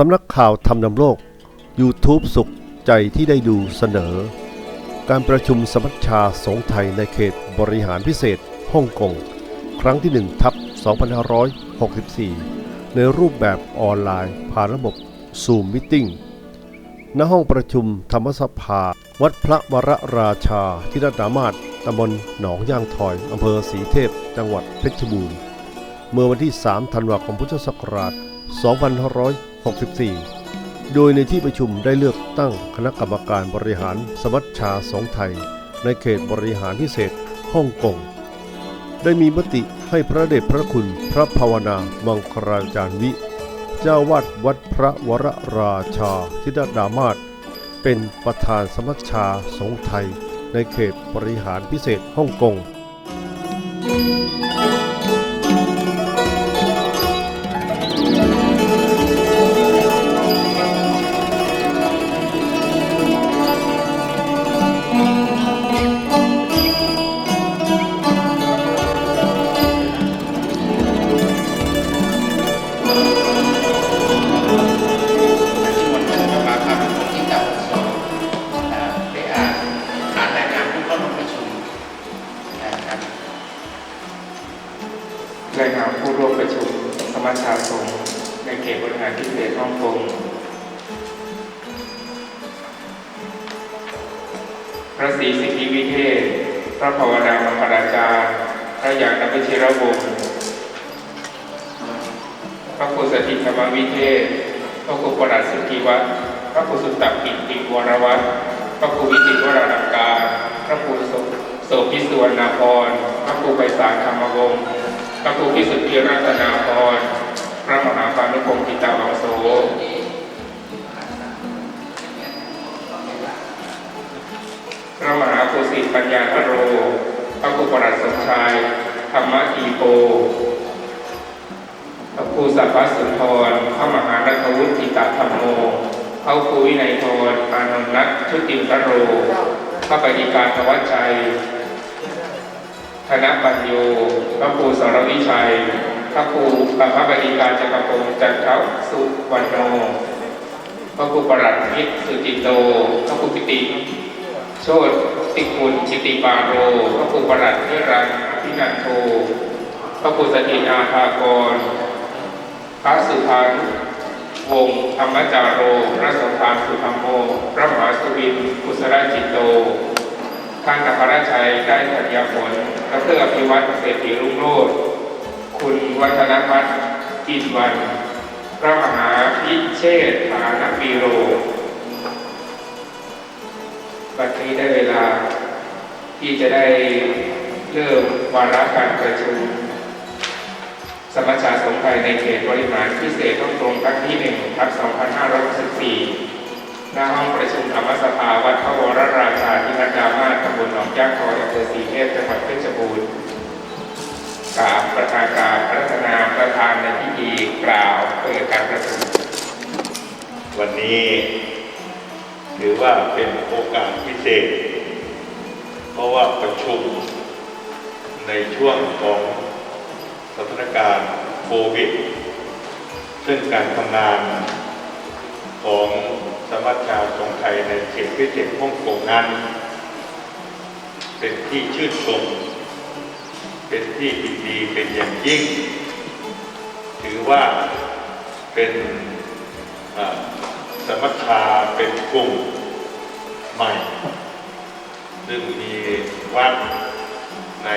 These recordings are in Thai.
สำนักข่าวทำนำโลก YouTube สุขใจที่ได้ดูเสนอ การประชุมสมัชชาสงไทยในเขตบริหารพิเศษฮ่องกง ครั้งที่1ทับ2564 ในรูปแบบออนไลน์ผ่านระบบ Zoom Meeting ณห้องประชุมธรรมสภา วัดพระวรราชาที่รัตนามาศตำบลหนองย่างถอยอำเภอศรีเทพ จังหวัดเพชรบูรณ์ เมื่อวันที่ 3 ธันวาคมพุทธศักราช2564 2,864 โดยในที่ประชุมได้เลือกตั้งคณะกรรมการบริหารสมัชชาสงไทย ในเขตบริหารพิเศษฮ่องกง ได้มีมติให้พระเดชพระคุณพระภาวนามังคลาจารย์วิ เจ้าวาดวัดพระวรราชาทิดดามาศเป็นประธานสมัชชาสงไทย ในเขตบริหารพิเศษฮ่องกง พระครูสถิตธรรมวิเทศ พระครูประหลัดสุทธิวัฒน์พระครูสุตตกิติวรวัฒน์พระครูวิจิตวราลังการ พระครูโสโสภิสุวรรณพร พระครูไพศาลธรรมวงศ์ พระครูพิสุทธิรัตนาพร พระมหาปานุพงศ์กิตาวังโสพระมหาโคสิปัญญาทโร พระครูประหลัดสมชาย ธรรมอีโป พระครูสัพพสุนทรพระมหานัทวุฒิตาธรรมโมพระครูวินัยทรอานนท์นัทชุติมทโร พระปฏิการธวัชชัย ธนปัญโย พระครูสารวิชัย พระครูพระบดีการจักรพงศ์จันทสุวรรณโน พระครูประหลัดมิตรสุจิตโต พระครูปิติโชติติคุณชิติปาโร พระครูประหลัดนิรันดร์อภินันโท พระครูสถิตอาภากร พระสุพรรณวงศ์ธรรมจารโรพระสมภารสุธรรมโม พระมหาสุวินกุศลจิตโตท่านอัครชัยได้ธัญญผลดรอภิวัตเศรษฐีรุ่งโรจน์คุณวัฒนพัฒน์กินวัน พระมหาพิเชษฐานปีโรบัดนี้ได้เวลาที่จะได้เริ่มวาระการประชุม สมัชชาสงฆ์ไทยในเขตบริหารพิเศษฮ่องกงครั้งที่หนึ่งทับ2564หน้าห้องประชุมธรรมสภาวัดพระวรราชาที่นัดดามาตำบลหนองย่างทอยอำเภอศรีเทพจังหวัดเพชรบูรณ์กราบประธานการรัตนาประธานในพิธีกล่าวเปิดการประชุมวันนี้ถือว่าเป็นโอกาสพิเศษ เพราะว่าประชุมในช่วงของ สถานการณ์โควิด ซึ่งการทำงานของสมัชชาสงไทยในเขตพิเศษฮ่องกงนั้น เป็นที่ชื่นชม เป็นที่ยินดีเป็นอย่างยิ่ง ถือว่าเป็นสมัชชาเป็นกลุ่มใหม่ ซึ่งมีวัดใน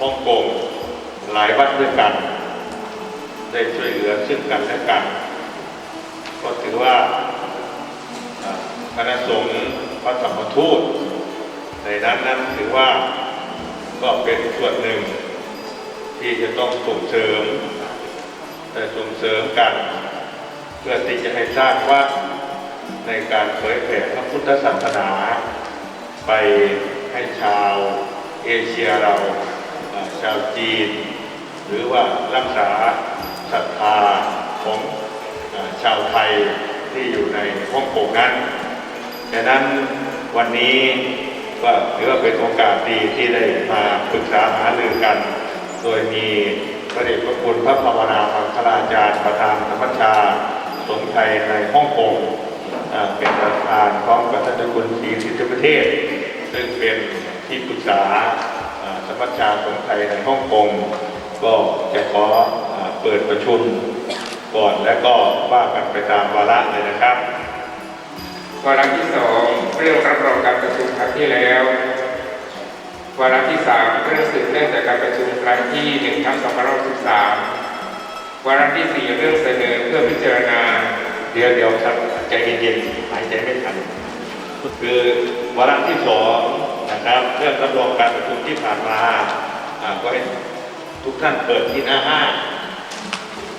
ฮ่องกง หลายวัดด้วยกัน ได้ช่วยเหลือซึ่งกันและกัน ก็ถือว่าคณะสงฆ์พระธรรมทูตในนั้นนั้นถือว่าก็เป็นส่วนหนึ่งที่จะต้องส่งเสริมแต่ส่งเสริมกัน เพื่อที่จะให้สร้างว่าในการเผยแผ่พระพุทธศาสนา ไปให้ชาวเอเชียเราชาวจีน หรือว่ารักษาศรัทธาของอชาวไทยที่อยู่ในฮ่องกงนั้นดังนั้นวันนี้ก็ถือว่าเป็นโอกาสดีที่ได้มาปรึกษาหารือกัน โดยมีพระเดชพระคุณพระภาวนามังคลาจารย์ประธานธรรมชาสงไทยในฮ่องกงเป็นประธานพร้อมกับท่านเจ้าคุณศรีสิทธิประเทศ ซึ่งเป็นที่ปรึกษาสมัชชาสงไทยในฮ่องกง ก็จะขออ่าเปิดประชุมก่อนและก็ว่ากันไปตามวาระเลยนะครับวาระที่สองเรื่องรับรองการประชุมครั้งที่แล้ววาระที่สามเรื่องสืบเนื่องจากการประชุมครั้งที่หนึ่งทับสองพันห้าร้อยสิบสามวาระที่สี่เรื่องเสนอเพื่อพิจารณาเดี๋ยวเดี๋ยวครับใจเย็นๆหายใจไม่ทันก็คือวาระที่สองนะครับเรื่องรับรองการประชุมที่ผ่านมาอ่าก็ให้ ทุกท่านเปิดที่หน้าห้า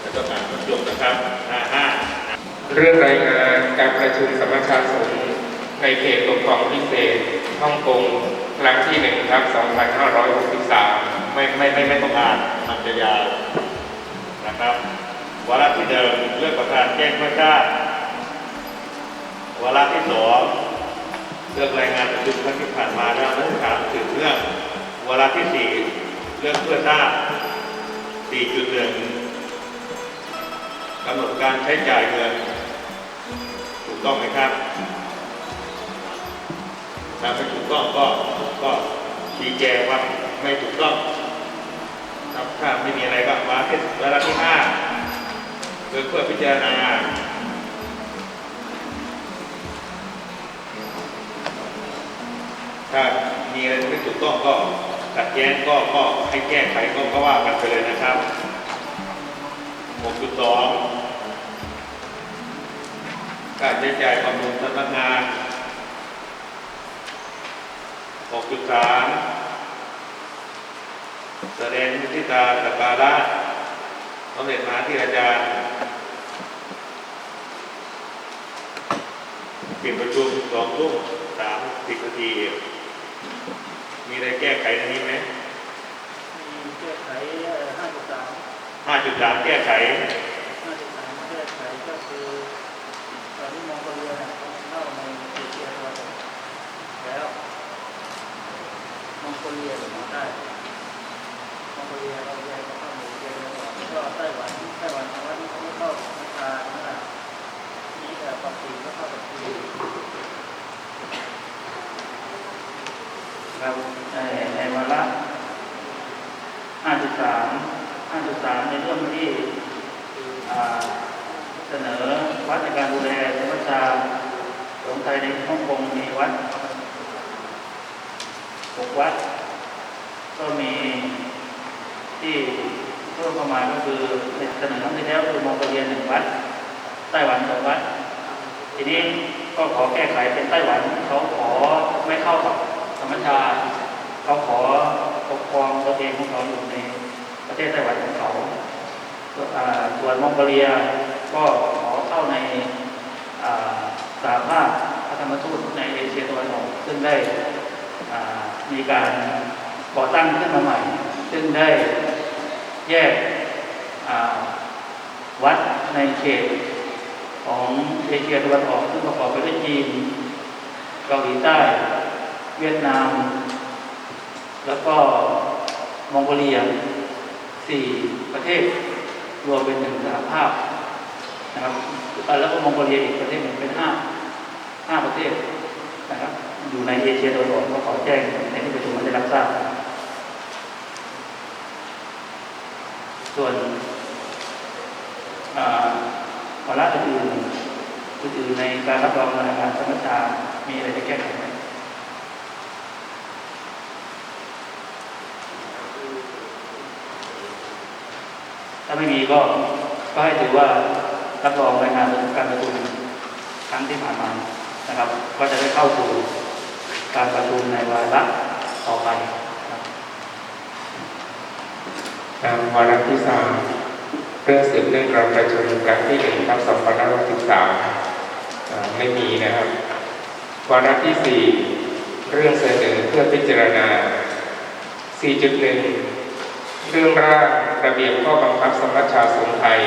แล้วก็อ่านจบนะครับหน้าห้าเรื่องรายงานการประชุมสมัชชาสงฆ์ในเขตปกครองพิเศษฮ่องกงครั้งที่หนึ่งทับสองพันห้าร้อยหกสิบสามไม่ไม่ไม่ไม่ต้องอ่านมันจะยาวนะครับวาระที่เดิมเรื่องประธานแจ้งพระชาติวาระที่สองเรื่องรายงานประชุมครั้งที่ผ่านมาแล้วนักถามถึงเรื่องวาระที่สี่ เรื่องเพื่อทราบสี่จุดหนึ่งกำหนดการใช้จ่ายเงิน ถูกต้องไหมครับ ถ้าไม่ถูกต้องก็ก็ชี้แจงว่าไม่ถูกต้องครับถ้าไม่มีอะไรก็มาที่วาระที่ห้าเพื่อเพื่อพิจารณาถ้ามีอะไรไม่ถูกต้องก็ ขัดแย้งก็ก็ให้แก้ไขก็ก็ว่ากันไปเลยนะครับ 6.2 การใช้จ่ายบำรุงพนักงาน 6.3 แสดงมุทิตาสัการะสมเด็จมหาที่อาจารย์ปิดประชุมสองทุ่มสามสิบนาทีมี อะไรแก้ไขในนี้ไหมแก้ไขห้าจุดสามห้าจุดสามแก้ไขห้าจุดสามแก้ไขก็คือตอนนี้มองโกเลียเนี่ยเข้าในเอเชียตะวันตกแล้วมองโกเลียหรือมองใต้มองโกเลียเราแยกเข้าในเอเชียตะวันตกแล้วก็ไต้หวันไต้หวันทางวันนี้เขาไม่เข้าราคาขนาดนี้แต่ปกติก็เข้ากับจีน ครับในในวาระ5.3 5.3 ในเรื่องที่เสนอวัดในการดูแลสมัชชาสงไทยในฮ่องกงมีวัดหกวัด ก็มีที่เพิ่มเข้ามาก็คือเสนอครั้งที่แล้วคือมองโกเลียหนึ่งวัด ไต้หวันสองวัด ทีนี้ก็ขอแก้ไขเป็นไต้หวันเขาขอไม่เข้ากับ สมัชชาเขาขอปกครองตัวเองของเขาอยู่ในประเทศไต้หวันของเขาส่วนมองโกเลียก็ขอเข้าในาสาภาพพระธรรมทูตในเอเชียตะวันออกซึ่งได้มีการก่อตั้งขึ้นมาใหม่ ซึ่งได้แยกวัดในเขตของเอเชียตะวันออกซึ่งประกอบไปด้วยจีนเกาหลีใต้ เวียดนาม แล้วก็มองโกเลียสี่ประเทศรวมเป็นหนึ่งสหภาพนะครับแล้วก็มองโกเลียอีกประเทศหนึ่งเป็นห้าห้าประเทศนะครับอยู่ในเอเชียตะวันออกก็ขอแจ้งในที่ประชุมให้ได้รับทราบส่วนวาระอื่นอื่นในการรับรองรายงานสมัชชามีอะไรจะแก้ไขไหม ถ้าไม่มีก็ก็ให้ถือว่ารับรองรายงานการประชุมครั้งที่ผ่านมานะครับ ก็จะได้เข้าสู่การประชุมในวาระต่อไปตามวาระที่สามเรื่องสืบเรื่องการประชุมครั้งที่หนึ่งทับสองพันห้าร้อยสิบสามไม่มีนะครับวาระที่สี่เรื่องเสนอเพื่อพิจารณา 4.1 เรื่องร่างระเบียบข้อบังคับสมัชชาสงไทย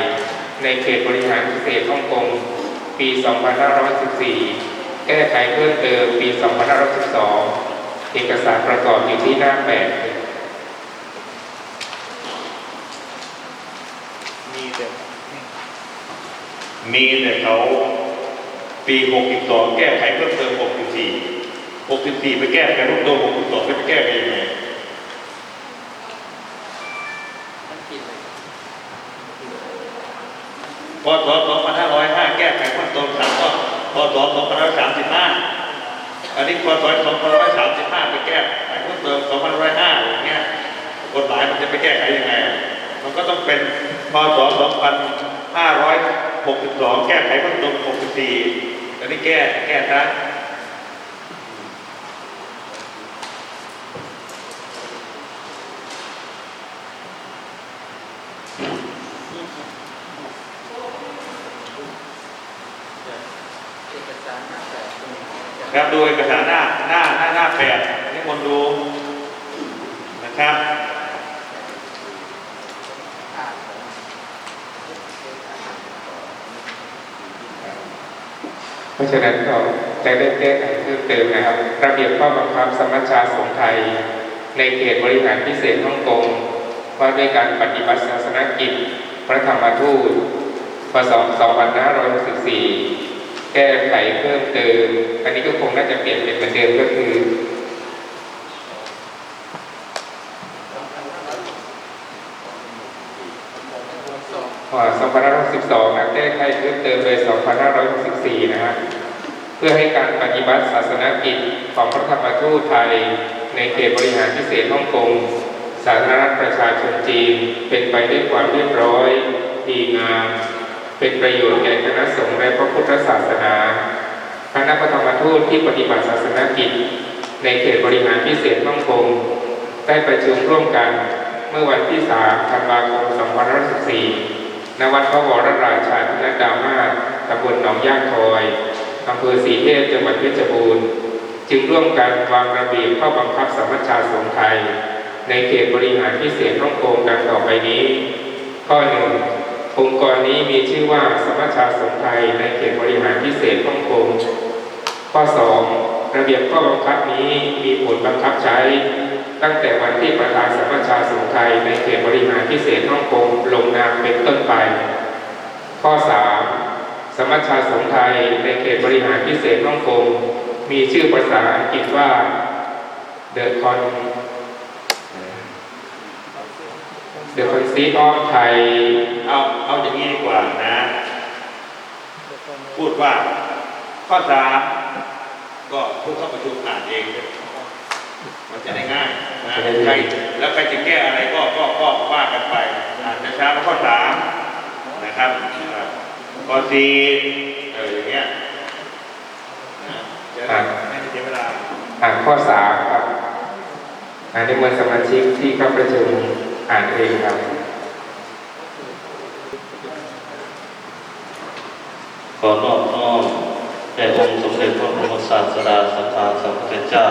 ในเขตบริหารพิเศษฮ่องกง ปี 2514 แก้ไขเพิ่มเติมปี 2512 เอกสารประกอบอยู่ที่หน้าแปดมีแต่มีแต่เขาปี 62 แก้ไขเพิ่มเติม 64 64 ไปแก้ไขเพิ่มเติม62จะไปแก้ไขยังไงพศ2505 แก้ไขเพิ่มเติม3ก็พศ2535 อันนี้พศ2535 ไปแก้ไขเพิ่มเติม 2505อย่างเงี้ยกฎหมายมันจะไปแก้ไขยังไง มันก็ต้องเป็นพศ2562 แก้ไขเพิ่มเติม64อันนี้แก้แก้ซะครับดูเอกสารหน้าหน้าหน้าหน้าแปดนี่คนดู ครับเพราะฉะนั้นก็จะได้แก้ไขเพิ่มเติมนะครับ ระเบียบข้อบังคับสมัชชาสงฆ์ไทย ในเขตบริหารพิเศษฮ่องกงว่าด้วยการปฏิบัติศาสนกิจ พระธรรมทูตพศ2564 แก้ไขเพิ่มเติม อันนี้ก็คงน่าจะเปลี่ยนเป็นเหมือนเดิมก็คือ 2562นะแก้ไขเพิ่มเติมโดย 2564 นะฮะเพื่อให้การปฏิบัติศาสนกิจของพระธรรมทูตไทย ในเขตบริหารพิเศษฮ่องกงสาธารณรัฐประชาชนจีน เป็นไปด้วยความเรียบร้อยดีงามเป็นประโยชน์แก่คณะสงฆ์และพระพุทธศาสนาคณะพระธรรมทูตที่ปฏิบัติศาสนกิจ ในเขตบริหารพิเศษฮ่องกงได้ประชุมร่วมกันเมื่อวันที่ 3 ธันวาคม 2564 ณวัดพระวรราชาธินดามาตำบลหนองย่างทอยอำเภอสีเทพจังหวัดเพชรบูรณ์ จึงร่วมกันวางระเบียบข้อบังคับสมัชชาสงฆ์ไทย ในเขตบริหารพิเศษฮ่องกงดังต่อไปนี้ ข้อหนึ่งองค์กรนี้มีชื่อว่าสมัชชาสงฆ์ไทยในเขตบริหารพิเศษฮ่องกงข้อ 2 ระเบียบข้อบังคับนี้มีผลบังคับใช้ ตั้งแต่วันที่ประธานสมัชชาสงไทยในเขตบริหารพิเศษฮ่องกงลงนามเป็นต้นไป ข้อ 3 สมัชชาสงไทยในเขตบริหารพิเศษฮ่องกงมีชื่อภาษาอังกฤษว่า The Con The Conceit of Thai เอาเอาอย่างนี้ดีกว่านะ พูดว่าข้อสามก็ผู้เข้าประชุมอ่านเองเมันจะได้ง่ายนะใครแล้วใครจะแก้อะไรก็ก็ก็ว่ากันไปอ่านช้าๆแล้วข้อสามนะครับอ่าข้อสี่เอออย่างเงี้ยนะจะได้ไม่เสียเวลาอ่านข้อ3ครับอ่านในมวลสมาชิกที่เข้าประชุมอ่านเองครับ ขอนอบน้อมแด่องค์สมเด็จพระบรมศาสดาสัมมาสัมพุทธเจ้า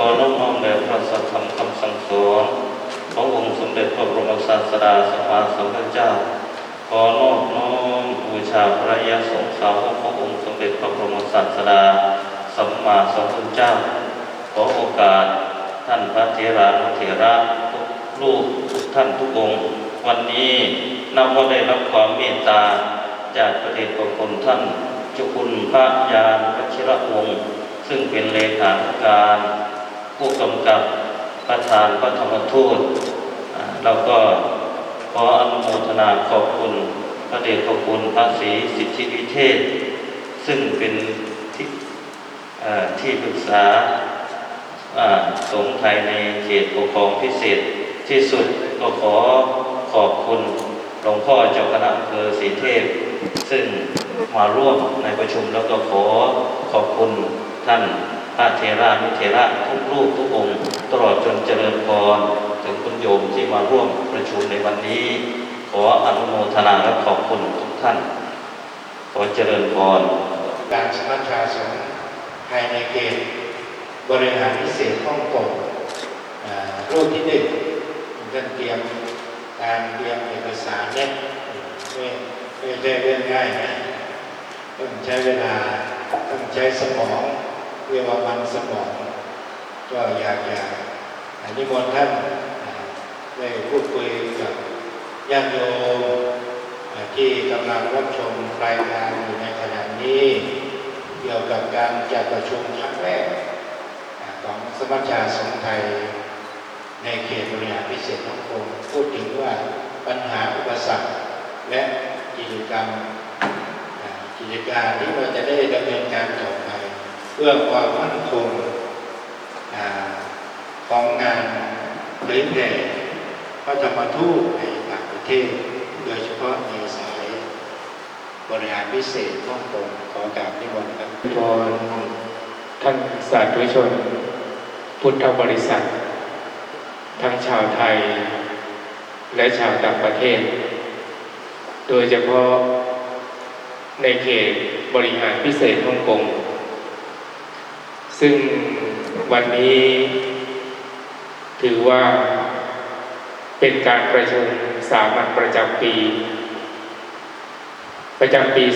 ขอนอบน้อมแด่พระสัทธรรมคำสั่งสอนขององค์สมเด็จพระบรมศาสดาสัมมาสัมพุทธเจ้าขอนอบน้อมบูชาพระยาสงฆ์สาวกขององค์สมเด็จพระบรมศาสดาสัมมาสัมพุทธเจ้าขอโอกาสท่านพระเถรานุเถระทุกลูกทุกท่านทุกองค์ วันนี้นับว่าได้รับความเมตตาจากประเดชพระคุณท่านจ้าคุณพระยานวชิระวงศ์ซึ่งเป็นเลขาธิการ ผู้กำกับประธานพระธรรมทูตเราก็ขออนุโมทนาขอบคุณพระเดชพระคุณพระศรีสิทธิวิเทศ ซึ่งเป็นที่ที่ปรึกษาสงฆ์ไทยในเขตปกครองพิเศษที่สุดก็ขอขอบคุณหลวงพ่อเจ้าคณะอำเภอศรีเทพ ซึ่งมาร่วมในประชุมแล้วก็ขอขอบคุณท่าน ระเทรานุเทระทุกรูปทุกองค์ ตลอดจนเจริญพรถึงคุณโยมที่มาร่วมประชุมในวันนี้ ขออนุโมทนาและขอบคุณทุกท่าน ขอเจริญพรการสมัชชาสงฆ์ภายในเขตบริหารพิเศษฮ่องกงรูปที่หนึ่งท่านเตรียมการเตรียมเอกสารเนี่ยไม่ไม่ใช่เรื่องง่ายนะต้องใช้เวลาต้องใช้สมอง เรียกว่ามันสมองก็อยากจะอันนี้มนท่านได้พูดคุยกับญาติโยมที่กำลังรับชมรายงานอยู่ในขณะนี้ เกี่ยวกับการจัดประชุมครั้งแรกของสมัชชาสงฆ์ไทย ในเขตบริหารพิเศษฮ่องกงพูดถึงว่าปัญหาอุปสรรคและกิจกรรมกิจการที่เราจะได้ดำเนินการต่อไป เพื่อความมั่นคงของงานเผยแผ่พระธรรมทูตในต่างประเทศ โดยเฉพาะในสายบริหารพิเศษฮ่องกงขอกราบนิมนต์ครับพรท่านสาธุชน พุทธบริษัท ทั้งชาวไทย และชาวต่างประเทศ โดยเฉพาะในเขตบริหารพิเศษฮ่องกง ซึ่งวันนี้ถือว่าเป็นการประชุมสามัญประจำปี ประจำปี 2564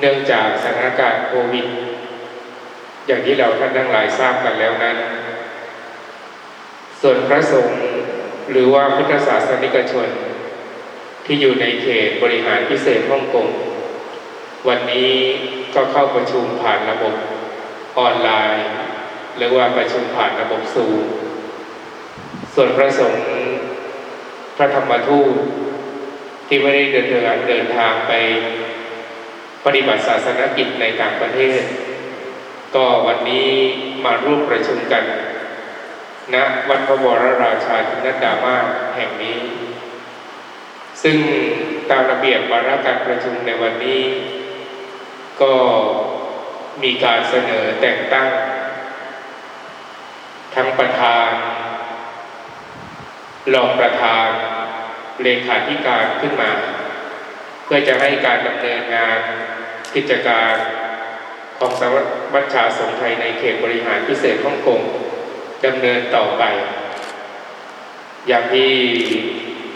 เนื่องจากสถานการณ์โควิด อย่างที่เราท่านทั้งหลายทราบกันแล้วนั้น ส่วนพระสงฆ์หรือว่าพุทธศาสนิกชน ที่อยู่ในเขตบริหารพิเศษฮ่องกง วันนี้ ก็เข้าประชุมผ่านระบบออนไลน์ หรือว่าประชุมผ่านระบบซูมส่วนพระสงฆ์พระธรรมทูตที่ไม่ได้เดินทางเดินทางไปปฏิบัติศาสนกิจในต่างประเทศ ก็วันนี้มาร่วมประชุมกันณวัดพระวรราชาธินัดดามาแห่งนี้ ซึ่งตามระเบียบวาระการประชุมในวันนี้ ก็มีการเสนอแต่งตั้ง ทั้งประธานรองประธานเลขาธิการขึ้นมา เพื่อจะให้การดำเนินงานกิจการของสำนักบัญชาสงไทยในเขตบริหารพิเศษฮ่องกงดำเนินต่อไป อย่างที่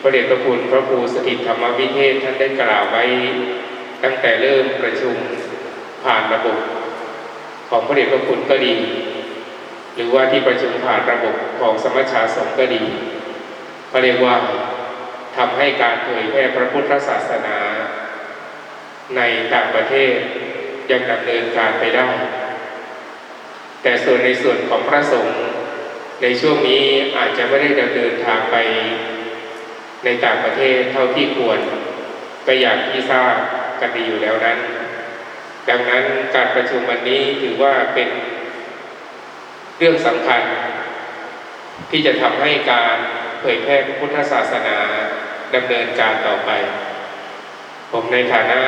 พระเดชพระคุณพระครูสถิตธรรมวิเทศท่านได้กล่าวไว้ตั้งแต่เริ่มประชุม ผ่านระบบของพระเดชพระคุณก็ดี หรือว่าที่ประชุมผ่านระบบของสมัชชาสงฆ์ก็ดีก็เรียกว่าทำให้การเผยแพร่พระพุทธศาสนา ในต่างประเทศยังดำเนินการไปได้ แต่ส่วนในส่วนของพระสงฆ์ในช่วงนี้อาจจะไม่ได้ดำเนินทางไปในต่างประเทศเท่าที่ควรก็อย่างที่ทราบกันดีอยู่แล้วนั้น ดังนั้นการประชุมวันนี้ถือว่าเป็นเรื่องสำคัญ ที่จะทำให้การเผยแพร่พุทธศาสนาดำเนินการต่อไป ผมในฐานะ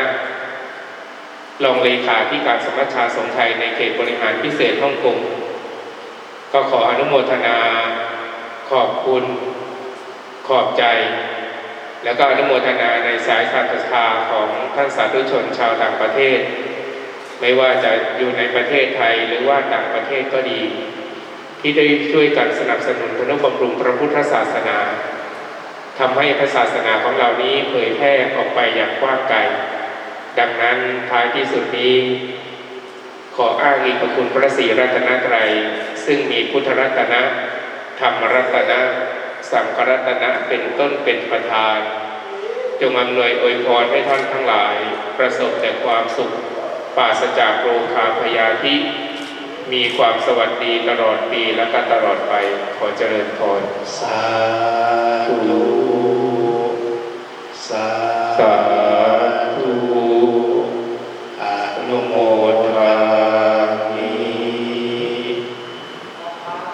รองเลขาธิการสมัชชาสงฆ์ไทยในเขตบริหารพิเศษฮ่องกงก็ขออนุโมทนา ขอบคุณ ขอบใจ แล้วก็อนุโมทนาในสายสันธาของท่านสาธุชนชาวต่างประเทศ ไม่ว่าจะอยู่ในประเทศไทยหรือว่าต่างประเทศก็ดี ที่ได้ช่วยกันสนับสนุนธนุบำรุงพระพุทธศาสนาทำให้พระศาสนาของเรานี้เผยแพร่ออกไปอย่างกว้างไกล ดังนั้นท้ายที่สุดนี้ ขออ้างอิงพระคุณพระศรีรัตนตรัย ซึ่งมีพุทธรัตนะ ธรรมรัตนะ สังฆรัตนะเป็นต้นเป็นประธาน จงอำนวยอวยพรให้ท่านทั้งหลาย ประสบแต่ความสุข ปราศจากโลคาพยาธิ มีความสวัสดีตลอดปีและก็ตลอดไป ขอเจริญพร สาธุ สา